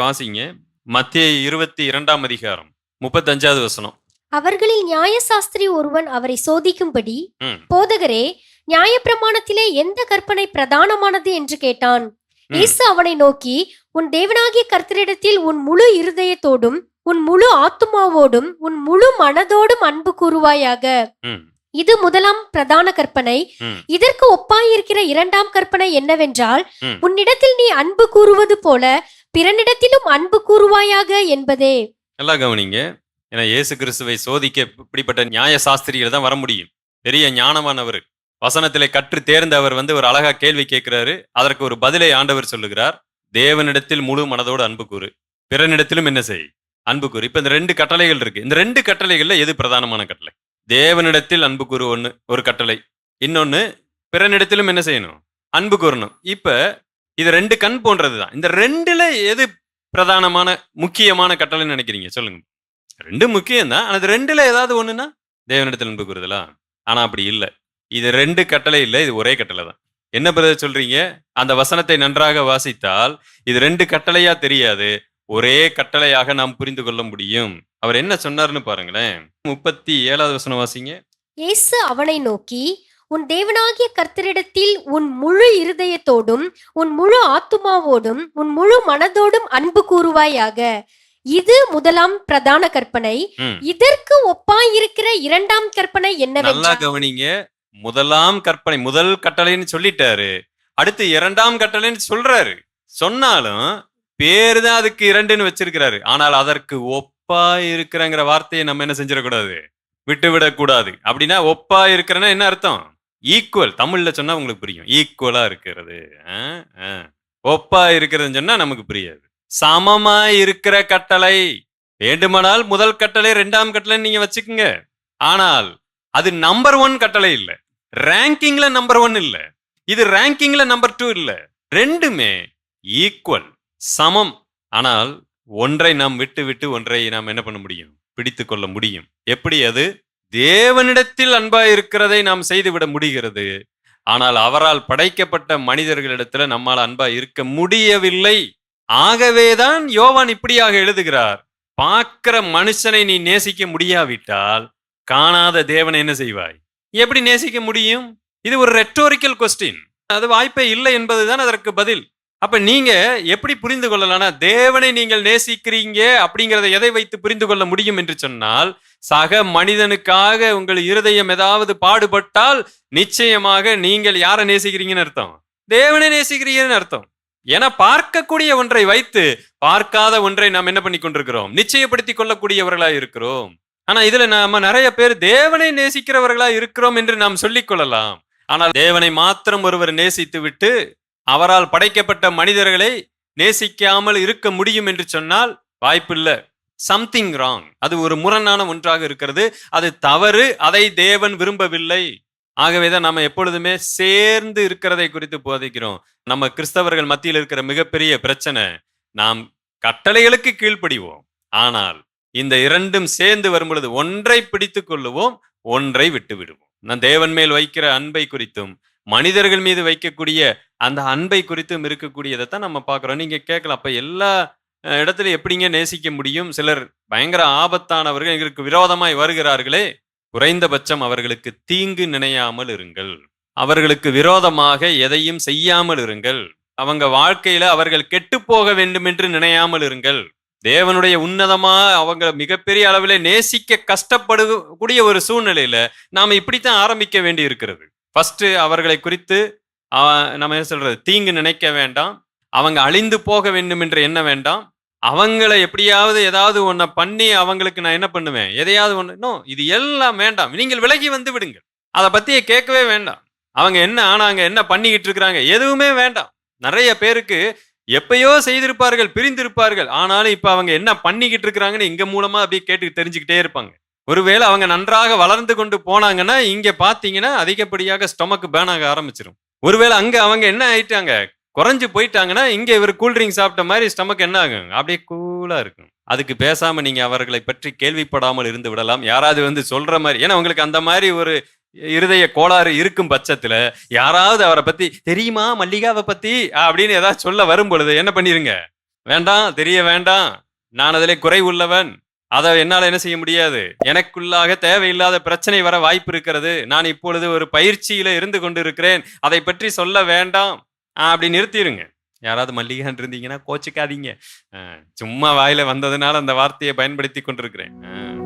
வாசிங்க மத்திய இருபத்தி இரண்டாம் அதிகாரம் முப்பத்தஞ்சாவது வசனம் அவர்களில் நியாயசாஸ்திரி ஒருவன் அவரை சோதிக்கும்படி. போதகரே நியாயப்பிரமாணத்திலே எந்த கற்பனை பிரதானமானது என்று கேட்டான். இயேசு அவனை நோக்கி உன் தேவனாகிய கர்த்தரிடத்தில் உன் முழு இருதயத்தோடும் உன் முழு ஆத்துமாவோடும் உன் முழு மனதோடும் அன்பு கூறுவாயாக இது முதலாம் பிரதான கற்பனை. இதற்கு ஒப்பாயிருக்கிற இரண்டாம் கற்பனை என்னவென்றால். உன்னிடத்தில் நீ அன்பு கூறுவது போல பிறனிடத்திலும் அன்பு கூறுவாயாக என்பதே. நல்லா கவனிங்க. ஏன்னா இயேசு கிறிஸ்துவை சோதிக்க இப்படிப்பட்ட நியாய சாஸ்திரிகள் தான் வர முடியும். பெரிய ஞானமானவர் வசனத்திலே கற்று தேர்ந்த அவர் வந்து ஒரு அழகா கேள்வி கேட்கிறாரு. அதற்கு ஒரு பதிலை ஆண்டவர் சொல்லுகிறார். தேவனிடத்தில் முழு மனதோடு அன்பு கூறு. பிறனிடத்திலும் என்ன செய்? அன்பு கூறு. இப்ப இந்த ரெண்டு கட்டளைகள் இருக்கு. இந்த ரெண்டு கட்டளைகள்ல எது பிரதானமான கட்டளை? தேவனிடத்தில் அன்பு கூறு ஒன்று ஒரு கட்டளை. இன்னொன்னு பிறனிடத்திலும் என்ன செய்யணும்? அன்பு கூறணும். இப்ப இது ரெண்டு கண் போன்றதுதான். இந்த ரெண்டுல எது பிரதானமான முக்கியமான கட்டளைன்னு நினைக்கிறீங்க? சொல்லுங்க. ரெண்டு முக்கியம் தான் ஆனா இது ரெண்டுல ஏதாவது ஒண்ணுன்னா தேவனிடத்தில் அன்பு கூறுதலா? ஆனா அப்படி இல்லை. இது ரெண்டு கட்டளை இல்லை இது ஒரே கட்டளை தான் என்ன பிரதர் சொல்றீங்க? அந்த வசனத்தை நன்றாக வாசித்தால் இது ரெண்டு கட்டளையா தெரியாது. ஒரே கட்டளையாக நாம் புரிந்து கொள்ள முடியும். அவர் என்ன சொன்னார்னு பாருங்களேன். முப்பத்தி ஏழாவது வசனம் வாசிங்க. இயேசு அவனை நோக்கி உன் தேவனாகிய கர்த்தரிடத்தில் உன் முழு இருதயத்தோடும் உன் முழு ஆத்துமாவோடும் உன் முழு மனதோடும் அன்பு கூறுவாயாக. இது முதலாம் பிரதான கற்பனை. இதற்கு ஒப்பாயிருக்கிற இரண்டாம் கற்பனை என்னவென்றால் கவனிங்க. முதலாம் கற்பனை முதல் கட்டளைன்னு சொல்லிட்டாரு. அடுத்து இரண்டாம் கட்டளைன்னு சொல்றாரு. சொன்னாலும் பேரு தான் அதுக்கு இரண்டுன்னு வச்சிருக்கிறாரு. ஆனால் அதற்கு ஒப்பா இருக்கிறங்கிற வார்த்தையை நம்ம என்ன செஞ்சிடக்கூடாது? விட்டு விடக்கூடாது அப்படின்னா ஒப்பா இருக்கிறன்னா என்ன அர்த்தம்? ஈக்குவல் தமிழ்ல சொன்னா உங்களுக்கு புரியும். ஈக்குவலா இருக்கிறது. ஆ, ஒப்பா இருக்கிறதுன்னு சொன்னா நமக்கு புரியாது. சமமா இருக்கிற கட்டளை. வேண்டுமானால் முதல் கட்டளை ரெண்டாம் கட்டளை நீங்க வச்சுக்கோங்க. ஆனால் அது நம்பர் ஒன் கட்டளை இல்ல. ரேங்கிங்ல நம்பர் ஒன் இல்ல. இது ரேங்கிங்ல நம்பர் டூ இல்ல. ரெண்டுமே ஈக்குவல் சமம். ஆனால் ஒன்றை நாம் விட்டு விட்டு ஒன்றை நாம் என்ன பண்ண முடியும்? பிடித்து கொள்ள முடியும். எப்படி அது? தேவனிடத்தில் அன்பாய் இருக்கிறதை நாம் செய்துவிட முடிகிறது. ஆனால் அவரால் படைக்கப்பட்ட மனிதர்களிடத்துல நம்மால் அன்பா இருக்க முடியவில்லை. ஆகவேதான் யோவான் இப்படியாக எழுதுகிறார் பார்க்கிற மனுஷனை நீ நேசிக்க முடியாவிட்டால் காணாத தேவனை என்ன செய்வாய்? எப்படி நேசிக்க முடியும்? இது ஒரு ரெட்டோரிக்கல் கொஸ்டின் அது வாய்ப்பே இல்லை என்பதுதான் அதற்கு பதில். அப்ப நீங்க எப்படி புரிந்து கொள்ளலாம்னா தேவனை நீங்கள் நேசிக்கிறீங்க அப்படிங்கிறத எதை வைத்து புரிந்து கொள்ள முடியும் என்று சொன்னால் சக மனிதனுக்காக உங்கள் இருதயம் ஏதாவது பாடுபட்டால் நிச்சயமாக நீங்கள் யாரை நேசிக்கிறீங்கன்னு அர்த்தம்? தேவனை நேசிக்கிறீங்கன்னு அர்த்தம். என பார்க்கக்கூடிய ஒன்றை வைத்து பார்க்காத ஒன்றை நாம் என்ன பண்ணி கொண்டிருக்கிறோம்? நிச்சயப்படுத்தி கொள்ளக்கூடியவர்களா இருக்கிறோம். ஆனா இதுல நாம நிறைய பேர் தேவனை நேசிக்கிறவர்களா இருக்கிறோம் என்று நாம் சொல்லிக் கொள்ளலாம். ஆனால் தேவனை மாத்திரம் ஒருவர் நேசித்து விட்டு அவரால் படைக்கப்பட்ட மனிதர்களை நேசிக்காமல் இருக்க முடியும் என்று சொன்னால் வாய்ப்பில்லை. சம்திங் ராங் அது ஒரு முரணான ஒன்றாக இருக்கிறது. அது தவறு. அதை தேவன் விரும்பவில்லை. ஆகவேதான் நம்ம எப்பொழுதுமே சேர்ந்து இருக்கிறதை குறித்து போதிக்கிறோம். நம்ம கிறிஸ்தவர்கள் மத்தியில் இருக்கிற மிகப்பெரிய பிரச்சனை நாம் கட்டளைகளுக்கு கீழ்ப்படிவோம். ஆனால் இந்த இரண்டும் சேர்ந்து வரும்பொழுது ஒன்றை பிடித்து கொள்ளுவோம் ஒன்றை விட்டு விடுவோம் நான் தேவன் மேல் வைக்கிற அன்பை குறித்தும் மனிதர்கள் மீது வைக்கக்கூடிய அந்த அன்பை குறித்தும் இருக்கக்கூடியதை தான் நம்ம பார்க்குறோம். நீங்க கேட்கலாம். அப்போ எல்லா இடத்துல எப்படிங்க நேசிக்க முடியும்? சிலர் பயங்கர ஆபத்தானவர்கள் எங்களுக்கு விரோதமாய் வருகிறார்களே. குறைந்தபட்சம் அவர்களுக்கு தீங்கு நினையாமல் இருங்கள். அவர்களுக்கு விரோதமாக எதையும் செய்யாமல் இருங்கள். அவங்க வாழ்க்கையில அவர்கள் கெட்டு போக வேண்டும் என்று நினையாமல் இருங்கள். தேவனுடைய உன்னதமா அவங்க மிகப்பெரிய அளவில் நேசிக்க கஷ்டப்படக்கூடிய ஒரு சூழ்நிலையில நாம இப்படித்தான் ஆரம்பிக்க வேண்டி இருக்கிறது. ஃபர்ஸ்ட் அவர்களை குறித்து நம்ம என்ன சொல்றது? தீங்கு நினைக்க வேண்டாம். அவங்க அழிந்து போக வேண்டும் என்று எண்ண வேண்டாம். அவங்களை எப்படியாவது ஏதாவது ஒன்றை பண்ணி அவங்களுக்கு நான் என்ன பண்ணுவேன்? எதையாவது ஒன்று நோ இது எல்லாம் வேண்டாம். நீங்கள் விலகி வந்து விடுங்கள். அதை பத்தியே கேட்கவே வேண்டாம். அவங்க என்ன ஆனாங்க என்ன பண்ணிக்கிட்டு இருக்கிறாங்க எதுவுமே வேண்டாம். நிறைய பேருக்கு எப்பயோ செய்திருப்பார்கள் பிரிந்திருப்பார்கள். ஆனாலும் இப்போ அவங்க என்ன பண்ணிக்கிட்டு இருக்கிறாங்கன்னு இங்க மூலமா அப்படியே கேட்டு தெரிஞ்சுக்கிட்டே இருப்பாங்க. ஒருவேளை அவங்க நன்றாக வளர்ந்து கொண்டு போனாங்கன்னா இங்க பாத்தீங்கன்னா அதிகப்படியாக ஸ்டொமக் பேன் ஆக ஆரம்பிச்சிடும் ஒருவேளை அங்க அவங்க என்ன ஆயிட்டாங்க? குறைஞ்சு போயிட்டாங்கன்னா இங்க இவர் கூல்ட்ரிங்க் சாப்பிட்ட மாதிரி ஸ்டமக் என்ன ஆகும்? அப்படியே கூலா இருக்கும். அதுக்கு பேசாம நீங்க அவர்களை பற்றி கேள்விப்படாமல் இருந்து விடலாம். யாராவது வந்து சொல்ற மாதிரி ஏன்னா உங்களுக்கு அந்த மாதிரி ஒரு இருதய கோளாறு இருக்கும் பட்சத்துல யாராவது அவரை பத்தி தெரியுமா மல்லிகாவை பத்தி? அப்படின்னு ஏதாவது சொல்ல வரும் பொழுது என்ன பண்ணிருங்க? வேண்டாம் தெரிய வேண்டாம். நான் அதிலே குறை உள்ளவன். அதை என்னால என்ன செய்ய முடியாது? எனக்குள்ளாக தேவையில்லாத பிரச்சனை வர வாய்ப்பு இருக்கிறது. நான் இப்பொழுது ஒரு பயிற்சியில இருந்து கொண்டு இருக்கிறேன் அதை பற்றி சொல்ல வேண்டாம். ஆஹ் அப்படி நிறுத்திடுங்க யாராவது மல்லிகான் இருந்தீங்கன்னா கோச்சிக்காதீங்க. ஆஹ் சும்மா வாயில வந்ததுனால அந்த வார்த்தையை பயன்படுத்தி கொண்டிருக்கிறேன்.